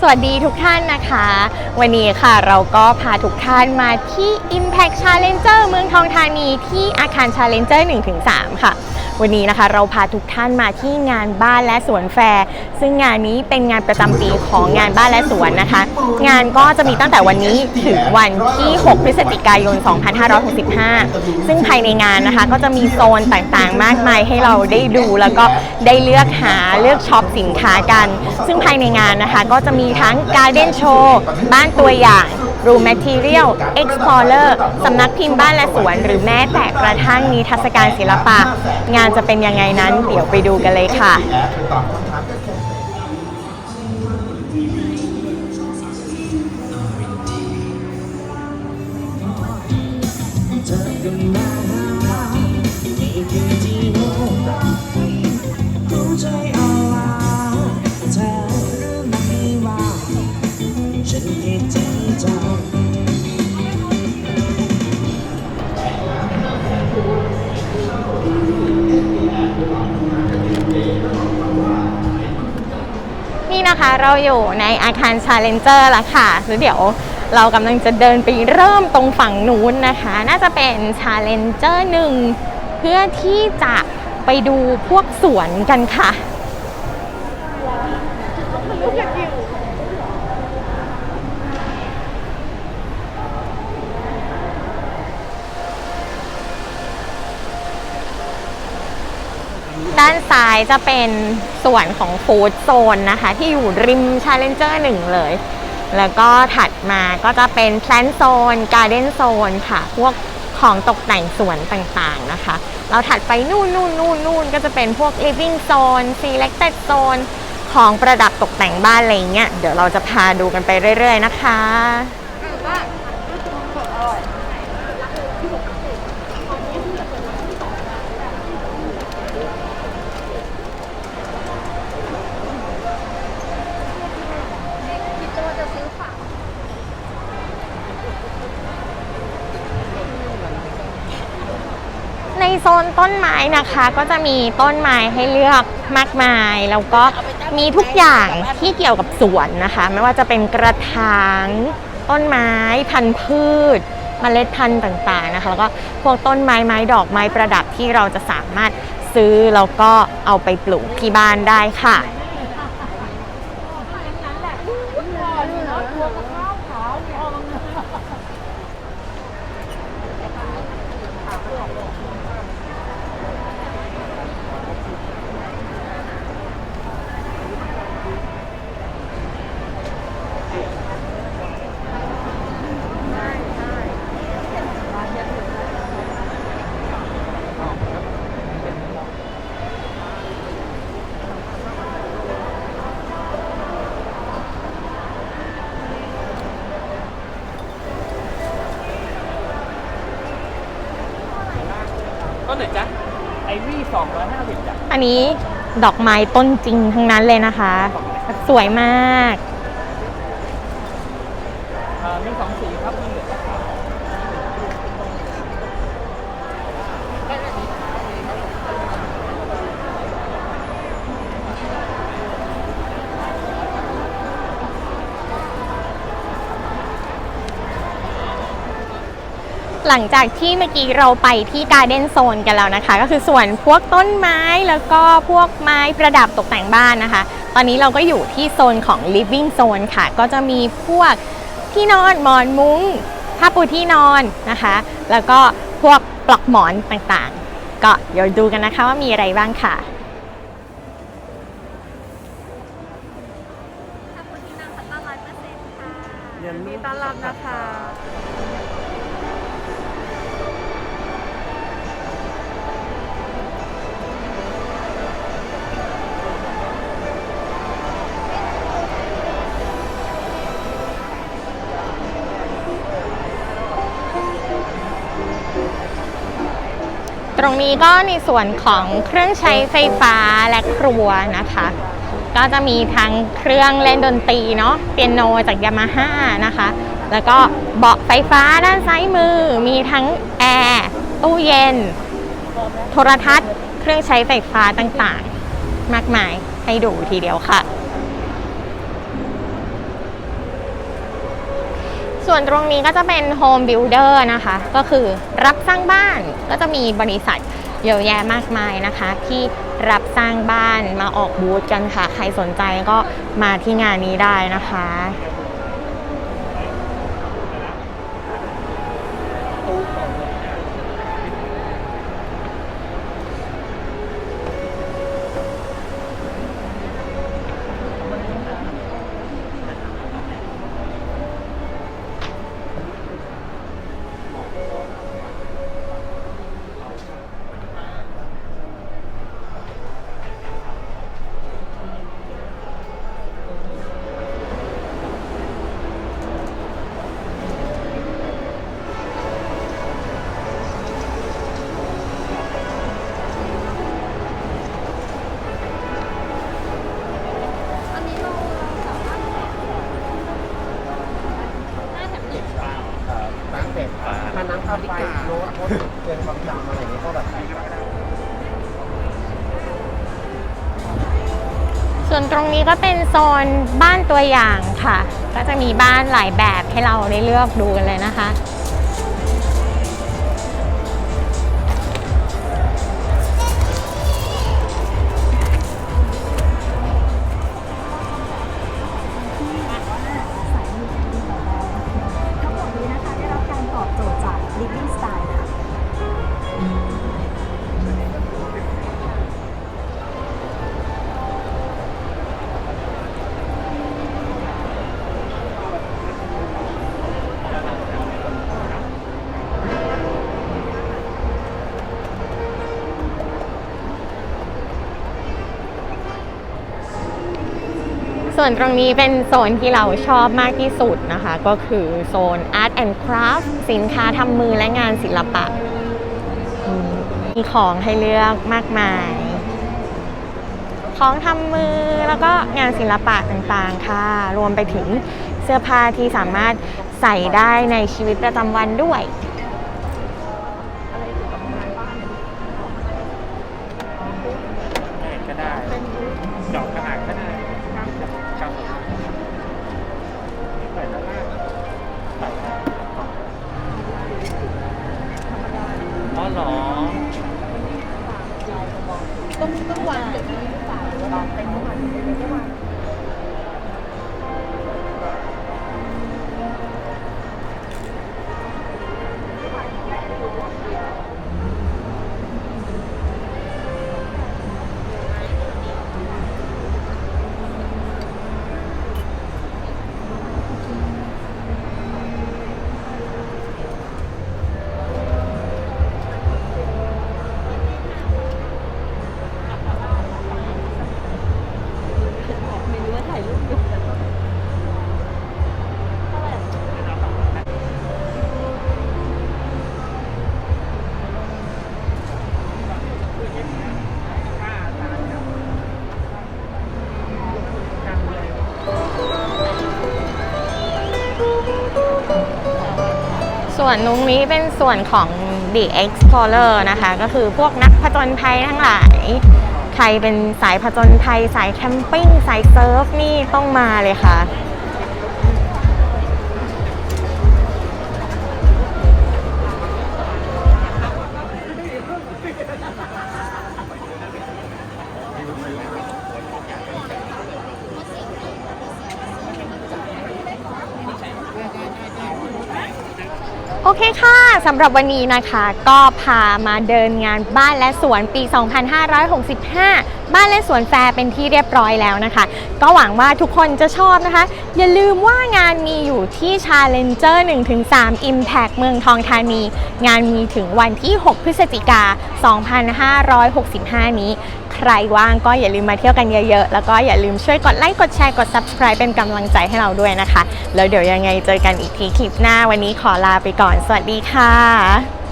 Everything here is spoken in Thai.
สวัสดีทุกท่านนะคะ วันนี้ค่ะเราก็พาทุกท่านมาที่ Impact Challenger เมืองทองธานีที่อาคาร Challenger 1-3 ค่ะ วันนี้นะคะ เราพาทุกท่านมาที่งานบ้านและสวนแฟร์ซึ่งงานนี้เป็นงานประจำปีของงานบ้านและสวนนะคะ งานก็จะมีตั้งแต่วันนี้ถึงวันที่ 6 พฤศจิกายน 2565 ซึ่งภายในงานนะคะ ก็จะมีโซนต่างๆ มากมายให้เราได้ดูแล้วก็ได้เลือกหาเลือกช็อปสินค้ากัน ซึ่งภายในงานนะคะ ก็จะมีทั้ง Garden Show บ้านตัวอย่าง Room Material Explorer สำนักพิมพ์บ้านและสวน หรือแม้แต่กระทั่งนิทรรศการศิลปะ งานจะเป็นยังไงนั้น เดี๋ยวไปดูกันเลยค่ะเธอ นี่นะคะเราอยู่ในอาคาร Challenger ละค่ะแล้วเดี๋ยวเรากำลังจะเดินไปเริ่มตรงฝั่งนู้นนะคะ น่าจะเป็น Challenger 1เพื่อที่จะไปดูพวกสวนกันค่ะ ด้านซ้ายจะเป็นส่วนของฟู้ดโซนนะคะ ที่อยู่ริม Challenger 1เลย แล้วก็ถัดมาก็จะเป็น Plant Zone Garden Zone ค่ะ พวกของตกแต่งสวนต่างๆนะคะ เราถัดไปนู่นนู่นนู่นนู่นก็จะเป็นพวก Living Zone Selected Zone ของประดับตกแต่งบ้านอะไรเงี้ย เดี๋ยวเราจะพาดูกันไปเรื่อย ๆ นะคะ ซนต้นไม้นะคะก็จะมีต้นไม้ให้เลือกมากมาย แล้วก็มีทุกอย่างที่เกี่ยวกับสวนนะคะ ไม่ว่าจะเป็นกระถางต้นไม้พันธุ์พืชเมล็ดพันธุ์ต่างๆนะคะแล้วก็พวกต้นไม้ไม้ดอกไม้ประดับที่เราจะสามารถซื้อแล้วก็เอาไปปลูกที่บ้านได้ค่ะ ต้นไหนจ๊ะไอวี่สองร้อยห้าสิบจ้ะอันนี้ดอกไม้ต้นจริงทั้งนั้นเลยนะคะ สวยมาก เอ่อมีสองสีครับ มีเหลืองกับขาว หลังจากที่เมื่อกี้เราไปที่การ์เด้นโซนกันแล้วนะคะ ก็คือส่วนพวกต้นไม้แล้วก็พวกไม้ประดับตกแต่งบ้านนะคะ ตอนนี้เราก็อยู่ที่โซนของ living zone ค่ะ ก็จะมีพวกที่นอนหมอนมุ้งผ้าปูที่นอนนะคะ แล้วก็พวกปลอกหมอนต่างๆ ก็เดี๋ยวดูกันนะคะว่ามีอะไรบ้างค่ะยินดีต้อนรับนะคะ ตรงนี้ก็ในส่วนของเครื่องใช้ไฟฟ้าและครัวนะคะ ก็จะมีทั้งเครื่องเล่นดนตรีเนาะเปียโนจากยามาฮ่านะคะ แล้วก็เบาะไฟฟ้าด้านซ้ายมือ มีทั้งแอร์ตู้เย็น โทรทัศน์ เครื่องใช้ไฟฟ้าต่างๆ มากมายให้ดูทีเดียวค่ะ ส่วนตรงนี้ก็จะเป็น Home Builder นะคะ ก็คือรับสร้างบ้านก็จะมีบริษัทเยอะแยะมากมายนะคะ ที่รับสร้างบ้านมาออกบูธกันค่ะ ใครสนใจก็มาที่งานนี้ได้นะคะ ส่วนตรงนี้ก็เป็นโซนบ้านตัวอย่างค่ะ ก็จะมีบ้านหลายแบบให้เราได้เลือกดูกันเลยนะคะ ส่วนตรงนี้เป็นโซนที่เราชอบมากที่สุดนะคะ ก็คือโซน Art and Craft สินค้าทำมือและงานศิลปะ มีของให้เลือกมากมาย ของทำมือแล้วก็งานศิลปะต่างๆค่ะ รวมไปถึงเสื้อผ้าที่สามารถใส่ได้ในชีวิตประจำวันด้วย ต้องต้องวางเดี๋ยวนี้หรือเปล่าหรือว่าเต็มทุกวัน ส่วนนุ้งนี้เป็นส่วนของ The Explorer นะคะ ก็คือพวกนักผจญภัยทั้งหลาย ใครเป็นสายผจญภัย สายแคมปิ้ง สายเซิร์ฟนี่ต้องมาเลยค่ะ โอเคค่ะสำหรับวันนี้นะคะ ก็พามาเดินงานบ้านและสวนปี 2565 บ้านและสวนแฟร์เป็นที่เรียบร้อยแล้วนะคะ ก็หวังว่าทุกคนจะชอบนะคะ อย่าลืมว่างานมีอยู่ที่ Challenger 1-3 Impact เมืองทองธานี งานมีถึงวันที่ 6 พฤศจิกา 2565 นี้ ใครว่างก็อย่าลืมมาเที่ยวกันเยอะๆ แล้วก็อย่าลืมช่วยกดไลค์กดแชร์กด subscribe เป็นกำลังใจให้เราด้วยนะคะ แล้วเดี๋ยวยังไงเจอกันอีกทีคลิปหน้าวันนี้ขอลาไปก่อน สวัสดีค่ะ